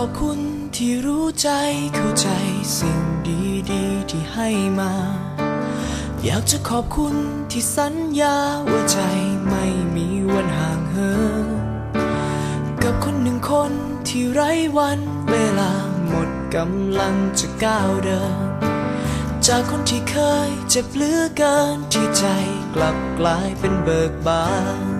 อบคุณที่รู้ใจเข้าใจสิ่งดีๆที่ให้มา อยากจะขอบคุณที่สัญญาว่าใจไม่มีวันห่างเหินกับคนหนึ่งคนที่ไร้วันเวลาหมดกำลังจะก้าวเดิน จากคนที่เคยเจ็บเหลือเกินที่ใจกลับกลายเป็นเบิกบาน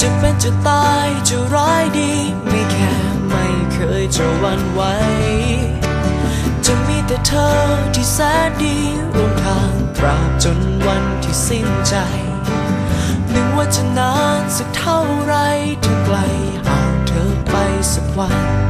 จะเป็นจะตายจะร้ายดี ไม่แค่ไม่เคยจะวันไหว จะมีแต่เธอที่แสนดีร่วมทางตราบจนวันที่สิ้นใจ นึกว่าจะนานสักเท่าไรถึงไกลห่างเธอไปสักวัน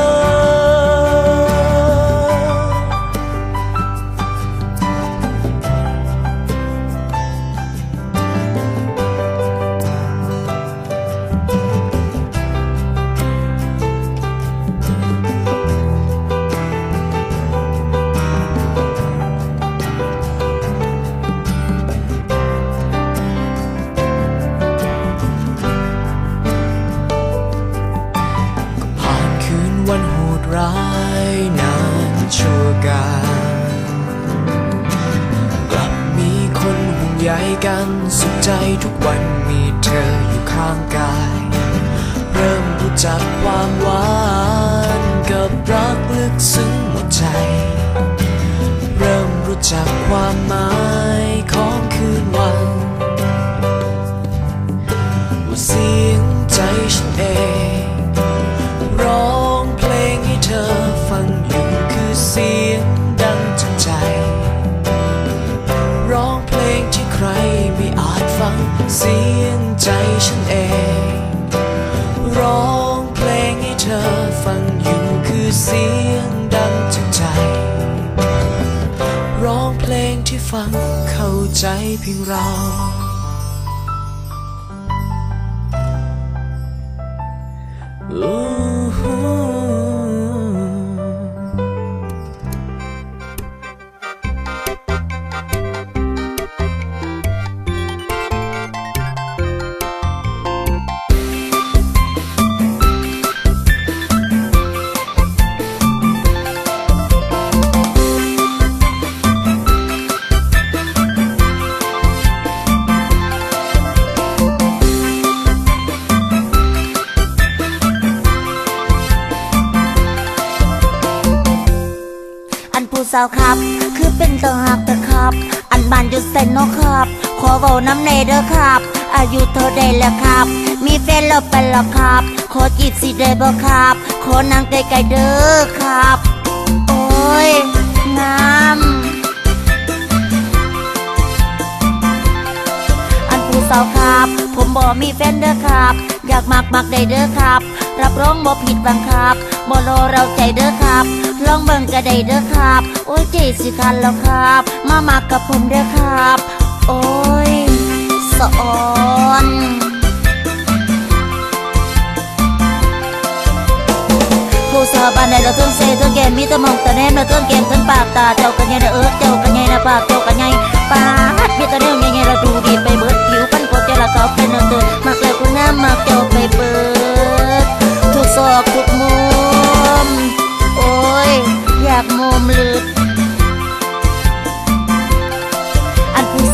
ดร้ายนานชั่วกาลกลับมีคนห่วงใยกันสุขใจทุกวันมีเธออยู่ข้างกาย เริ่มรู้จักความหวานกับรักลึกซึ้งหมดใจ เริ่มรู้จักความหมายของคืนวันว่าเสียงใจฉันเอง เสียงใจฉันเอง ร้องเพลงให้เธอฟังอยู่คือเสียงดังจากใจ ร้องเพลงที่ฟังเข้าใจเพียงเรา สาวครับ คือเป็นตาหักตะครับ อันบานอยู่เซนเนครับ ขอเว้าน้ำในเด้อครับ อายุเท่าใดแล้วครับ มีแฟนแล้วเป็นแล้วครับ ขอจีบสิได้บ่ครับ ขอนั่งใกล้ๆเด้อครับ โอ้ยงามอันผู้สาวครับ ผมบ่มีแฟนเด้อครับ อยากมักมักได้เด้อครับ รับรองบ่ผิดหวังครับบ่รอเราใจเด้อครับ ลองเบิ่งก็ได้เด้อครับ โอ้ยเจสิคันแล้วครับ มามากกับผมเด้อครับ โอ้ยสะออนผู้สาวบ้านไหนเราต้องเซต้องแกมมีแต่มองแต่แนมเราต้องแกมทั้งปากตาเจ้ากันไงนะเอิกเจ้ากันไงนะปากเจ้ากันไง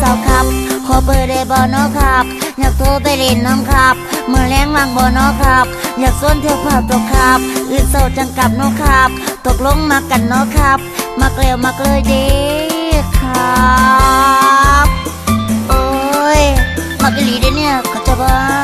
าครับขอเปิดไบอนอครับ อยากโทรไปเรียนน้องครับเมื่อแรงวางบอนอครับ อยากส้นเที่ยวผับตัวครับอึดเซาจังกับนอครับ ตกลงมากันนอครับ มาเกลียวมาเกลยด้ครับ โอ้ยมาเกลีไดเนี่ยก็จะบ้า